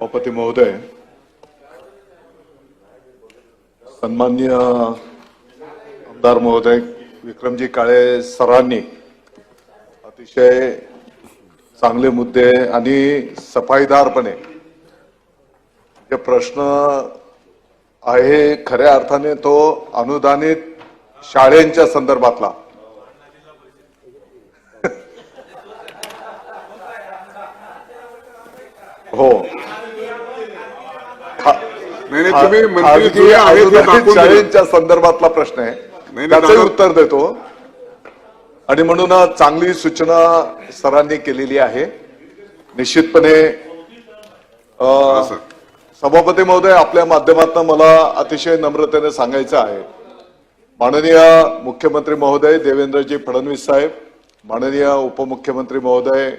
सभापती महोदय सन्मान्य आमदार महोदय विक्रमजी काळे सरांनी अतिशय चांगले मुद्दे आणि सफाईदारपणे जे प्रश्न आहे खऱ्या अर्थाने तो अनुदानित शाळेंच्या संदर्भातला. हो खा- नाही नाही तुम्ही मंत्री खाजगी जुने आहेत हे अनुदानित दाखवून दिलं. शाळेंच्या संदर्भातला प्रश्न आहे. त्याचंही उत्तर देतो. आणि म्हणून चांगली सूचना सरांनी केलेली आहे. निश्चितपणे. सभापती महोदय आपल्या माध्यमातून मला अतिशय नम्रतेने सांगायचं आहे. माननीय मुख्यमंत्री महोदय देवेंद्रजी फडणवीस साहेब माननीय उपमुख्यमंत्री महोदय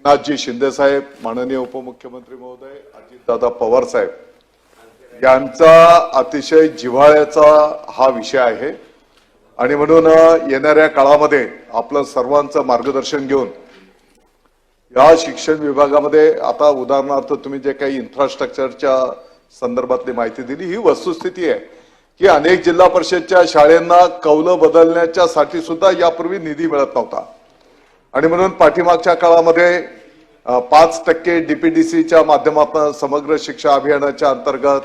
एकनाथजी शिंदे साहेब माननीय उपमुख्यमंत्री महोदय अजितदादा पवार साहेब यांचा अतिशय जिव्हाळ्याचा हा विषय आहे. आणि म्हणून येणाऱ्या काळामध्ये आपलं सर्वांचं मार्गदर्शन घेऊन या शिक्षण विभागामध्ये आता उदाहरणार्थ तुम्ही जे काही इन्फ्रास्ट्रक्चरच्या संदर्भातली माहिती दिली ही वस्तुस्थिती आहे की अनेक जिल्हा परिषदच्या शाळांना कौलं बदलण्याच्या साठी सुद्धा यापूर्वी निधी मिळत नव्हता. आणि म्हणून पाठीमागच्या काळामध्ये पाच टक्के डीपीडीसीच्या माध्यमातून समग्र शिक्षा अभियानाच्या अंतर्गत.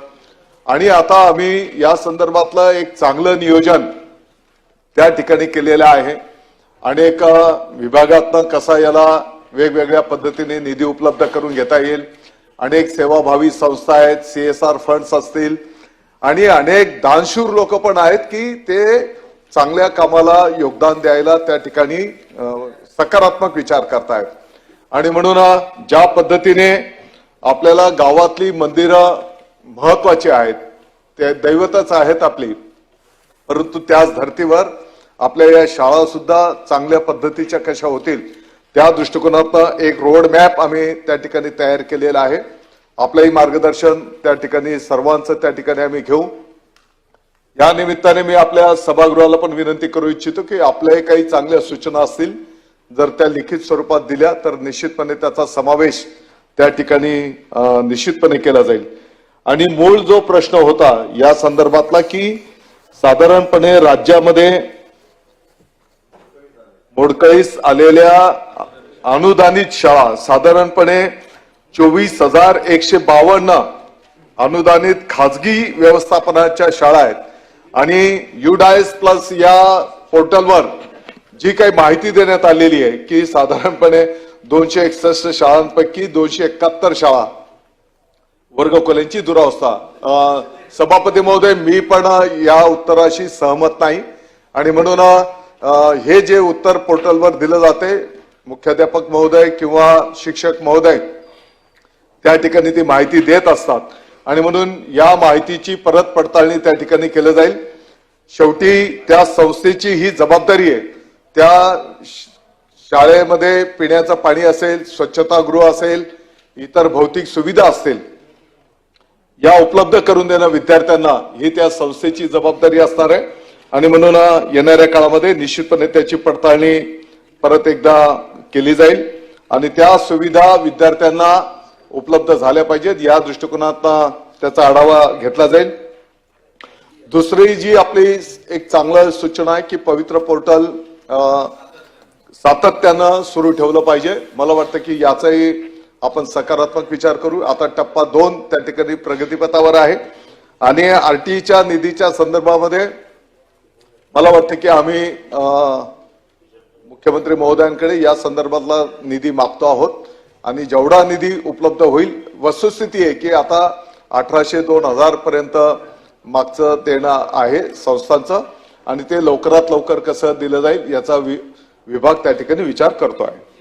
आणि आता आम्ही या संदर्भातलं एक चांगलं नियोजन त्या ठिकाणी केलेलं आहे. अनेक अ, विभागातनं कसा याला वेगवेगळ्या पद्धतीने निधी उपलब्ध करून घेता येईल. अनेक सेवाभावी संस्था आहेत सीएसआर फंड्स असतील. आणि अनेक दानशूर लोक पण आहेत की ते चांगल्या कामाला योगदान द्यायला त्या ठिकाणी सकारात्मक विचार करतायत. आणि म्हणून ज्या पद्धतीने आपल्याला गावातली मंदिरं महत्वाची आहेत ते दैवतच आहेत आपली परंतु त्याच धर्तीवर आपल्या या शाळा सुद्धा चांगल्या पद्धतीच्या कशा होतील त्या दृष्टिकोनातनं एक रोड मॅप आम्ही त्या ठिकाणी तयार केलेला आहे. आपलंही मार्गदर्शन त्या ठिकाणी सर्वांचं त्या ठिकाणी आम्ही घेऊ. या निमित्ताने मी आपल्या सभागृहाला पण विनंती करू इच्छितो की आपल्याही काही चांगल्या सूचना असतील जर त्या लिखित स्वरूपात दिल्या तर निश्चितपणे त्याचा समावेश त्या ठिकाणी निश्चितपणे केला जाईल. आणि मूळ जो प्रश्न होता या संदर्भातला की साधारणपणे राज्यामध्ये मोडकळीस आलेल्या अनुदानित शाळा साधारणपणे चोवीस हजार एकशे बावन्न अनुदानित खाजगी व्यवस्थापनाच्या शाळा आहेत. आणि युडायस प्लस या पोर्टलवर जी काही माहिती देण्यात आलेली आहे की साधारणपणे दोनशे एकसष्ट शाळांपैकी दोनशे एकाहत्तर शाळा वर्गखोल्यांची दुरावस्था. अं, सभापती महोदय मी पण या उत्तराशी सहमत नाही. आणि म्हणून हे जे उत्तर पोर्टलवर दिलं जाते मुख्याध्यापक महोदय किंवा शिक्षक महोदय त्या ठिकाणी ती माहिती देत असतात. आणि म्हणून या माहितीची परत पडताळणी त्या ठिकाणी केलं जाईल. शेवटी त्या संस्थेची ही जबाबदारी आहे. त्या शाळेमध्ये पिण्याचं पाणी असेल स्वच्छतागृह असेल इतर भौतिक सुविधा असतील या उपलब्ध करून देणं विद्यार्थ्यांना ही त्या संस्थेची जबाबदारी असणार आहे. आणि म्हणून येणाऱ्या काळामध्ये निश्चितपणे त्याची पडताळणी परत एकदा केली जाईल. आणि त्या सुविधा विद्यार्थ्यांना उपलब्ध झाल्या पाहिजेत. या दृष्टिकोनातनं त्याचा आढावा घेतला जाईल. दुसरी जी आपली एक चांगलं सूचना आहे की पवित्र पोर्टल सातत्यानं सुरू ठेवलं पाहिजे. मला वाटतं की याचाही आपण सकारात्मक विचार करू. आता टप्पा दोन त्या ठिकाणी प्रगतीपथावर आहे. आणि आरटीईच्या निधीच्या संदर्भामध्ये मला वाटतं की आम्ही मुख्यमंत्री महोदयांकडे या संदर्भातला निधी मागतो आहोत. आणि जेवढा निधी उपलब्ध होईल वस्तुस्थिती आहे की आता अठराशे दोन हजार पर्यंत मागचं देणं आहे संस्थांचं. आणि ते लवकरात लवकर कसं दिलं जाईल याचा वि- विभाग त्या ठिकाणी विचार करतो आहे